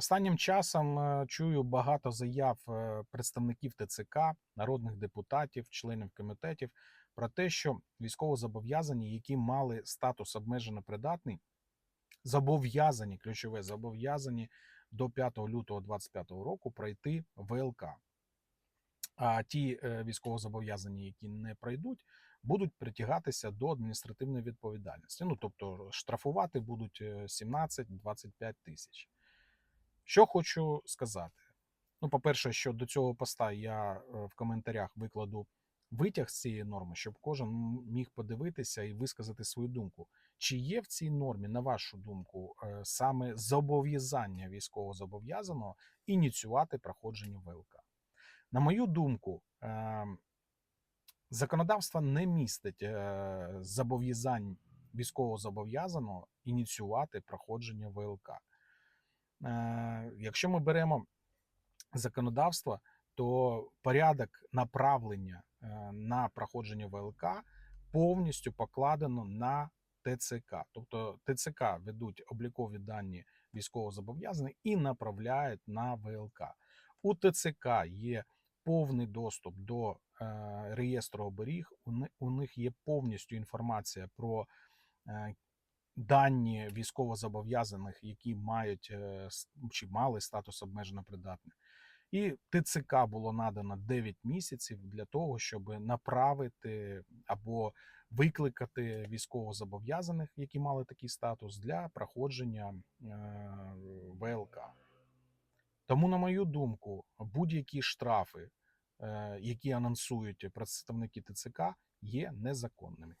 Останнім часом е, чую багато заяв е, представників ТЦК, народних депутатів, членів комітетів про те, що військовозобов'язані, які мали статус обмежено придатний, зобов'язані, ключове зобов'язані до 5 лютого 2025 року пройти ВЛК. А ті е, військовозобов'язані, які не пройдуть, будуть притягатися до адміністративної відповідальності. Ну тобто штрафувати будуть е, 17-25 тисяч. Що хочу сказати. Ну, по-перше, що до цього поста я е, в коментарях викладу витяг з цієї норми, щоб кожен міг подивитися і висказати свою думку. Чи є в цій нормі, на вашу думку, е, саме зобов'язання військовозобов'язаного ініціювати проходження ВЛК? На мою думку, е, законодавство не містить е, зобов'язань військовозобов'язаного ініціювати проходження ВЛК. Е, Якщо ми беремо законодавство, то порядок направлення е, на проходження ВЛК повністю покладено на ТЦК. Тобто ТЦК ведуть облікові дані військовозобов'язаних і направляють на ВЛК. У ТЦК є повний доступ до е, реєстру оберіг. У ни- У них є повністю інформація про дані військовозобов'язаних, які мають е, чи мали статус обмежено придатних. І ТЦК було надано 9 місяців для того, щоб направити або викликати військовозобов'язаних, які мали такий статус, для проходження е, ВЛК. Тому, на мою думку, будь-які штрафи, е, які анонсують представники ТЦК, є незаконними.